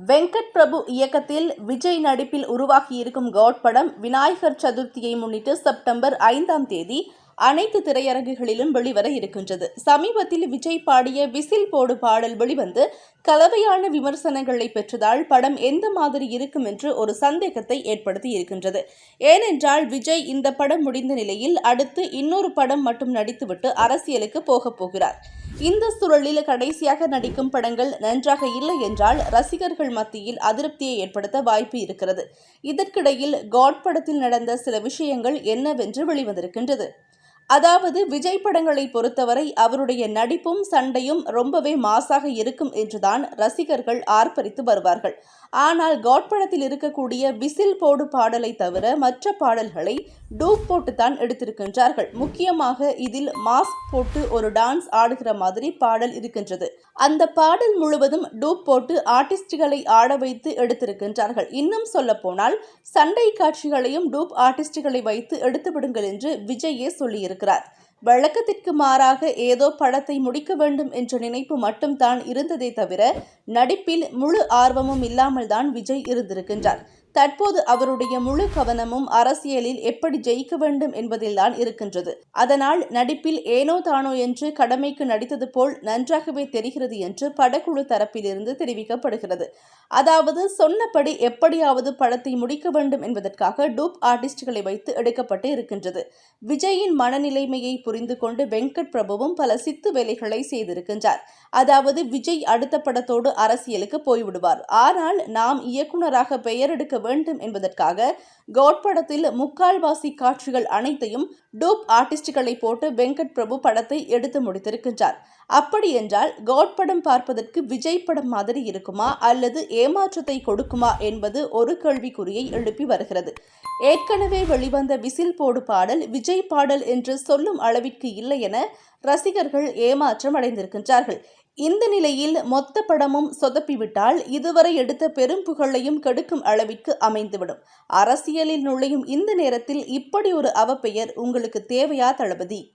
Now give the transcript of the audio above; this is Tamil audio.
வெங்கட் பிரபு இயக்கத்தில் விஜய் நடிப்பில் உருவாகியிருக்கும் காட் படம் விநாயகர் சதுர்த்தியை முன்னிட்டு செப்டம்பர் ஐந்தாம் தேதி அனைத்து திரையரங்குகளிலும் வெளிவர இருக்கின்றது. சமீபத்தில் விஜய் பாடிய விசில் போடு பாடல் வெளிவந்து கலவையான விமர்சனங்களை பெற்றதால் படம் எந்த மாதிரி இருக்கும் என்று ஒரு சந்தேகத்தை ஏற்படுத்தி இருக்கின்றது. ஏனென்றால் விஜய் இந்த படம் முடிந்த நிலையில் அடுத்து இன்னொரு படம் மட்டும் நடித்துவிட்டு அரசியலுக்கு போகப் போகிறார். இந்த சூழலில் கடைசியாக நடிக்கும் படங்கள் நன்றாக இல்லை என்றால் ரசிகர்கள் மத்தியில் அதிருப்தியை ஏற்படுத்த வாய்ப்பு இருக்கிறது. இதற்கிடையில் காட் படத்தில் நடந்த சில விஷயங்கள் என்னவென்று வெளிவந்திருக்கின்றது. அதாவது விஜய் படங்களை பொறுத்தவரை அவருடைய நடிப்பும் சண்டையும் ரொம்பவே மாசாக இருக்கும் என்றுதான் ரசிகர்கள் ஆர்ப்பரித்து வருவார்கள். ஆனால் காட் படத்தில் இருக்கக்கூடிய விசில் போடு பாடலை தவிர மற்ற பாடல்களை டூப் போட்டுத்தான் எடுத்திருக்கின்றார்கள். முக்கியமாக இதில் மாஸ்க் போட்டு ஒரு டான்ஸ் ஆடுகிற மாதிரி பாடல் இருக்கின்றது. அந்த பாடல் முழுவதும் டூப் போட்டு ஆர்டிஸ்டுகளை ஆட வைத்து எடுத்திருக்கின்றார்கள். இன்னும் சொல்ல போனால் சண்டை காட்சிகளையும் டூப் ஆர்டிஸ்டுகளை வைத்து எடுத்துவிடுங்கள் என்று விஜயே சொல்லியிருக்கிறார். வழக்கத்திற்கு மாறாக ஏதோ படத்தை முடிக்க வேண்டும் என்ற நினைப்பு மட்டும்தான் இருந்ததே தவிர நடிப்பில் முழு ஆர்வமும் இல்லாமல் தான் விஜய் இருந்திருக்கின்றார். தற்போது அவருடைய முழு கவனமும் அரசியலில் எப்படி ஜெயிக்க வேண்டும் என்பதில்தான் இருக்கின்றது. அதனால் நடிப்பில் ஏனோ தானோ என்று கடமைக்கு நடித்தது போல் நன்றாகவே தெரிகிறது என்று படக்குழு தரப்பிலிருந்து தெரிவிக்கப்படுகிறது. அதாவது சொன்னபடி எப்படியாவது படத்தை முடிக்க வேண்டும் என்பதற்காக டூப் ஆர்டிஸ்டுகளை வைத்து எடுக்கப்பட்டு இருக்கின்றது. விஜயின் மனநிலைமையை புரிந்து கொண்டு வெங்கட் பிரபுவும் பல சித்து வேலைகளை செய்திருக்கின்றார். அதாவது விஜய் அடுத்த படத்தோடு அரசியலுக்கு போய்விடுவார். ஆனால் நாம் இயக்குனராக பெயர் எடுக்க வேண்டும் என்பதற்காக கோட் படத்தில் முக்கால்வாசி காட்சிகள் அனைத்தையும் டூப் ஆர்டிஸ்டுகளை போட்டு வெங்கட் பிரபு படத்தை எடுத்து முடித்திருக்கின்றார். அப்படி என்றால் கோட் படம் பார்ப்பதற்கு விஜய் படம் மாதிரி இருக்குமா? அல்லது ஏமாற்றத்தை கொடுக்குமா? என்பது ஒரு கேள்விக்குறியை எழுப்பி வருகிறது. ஏற்கனவே வெளிவந்த விசில் போடு பாடல் விஜய் பாடல் என்று சொல்லும் அளவிற்கு இல்லை என ரசிகர்கள் ஏமாற்றம் அடைந்திருக்கின்றார்கள். இந்த நிலையில் மொத்த படமும் சொதப்பிவிட்டால் இதுவரை எடுத்த பெரும் புகழையும் கெடுக்கும் அளவிற்கு அமைந்துவிடும். அரசியலில் நுழையும் இந்த நேரத்தில் இப்படி ஒரு அவப்பெயர் உங்களுக்கு தேவையா தளபதி?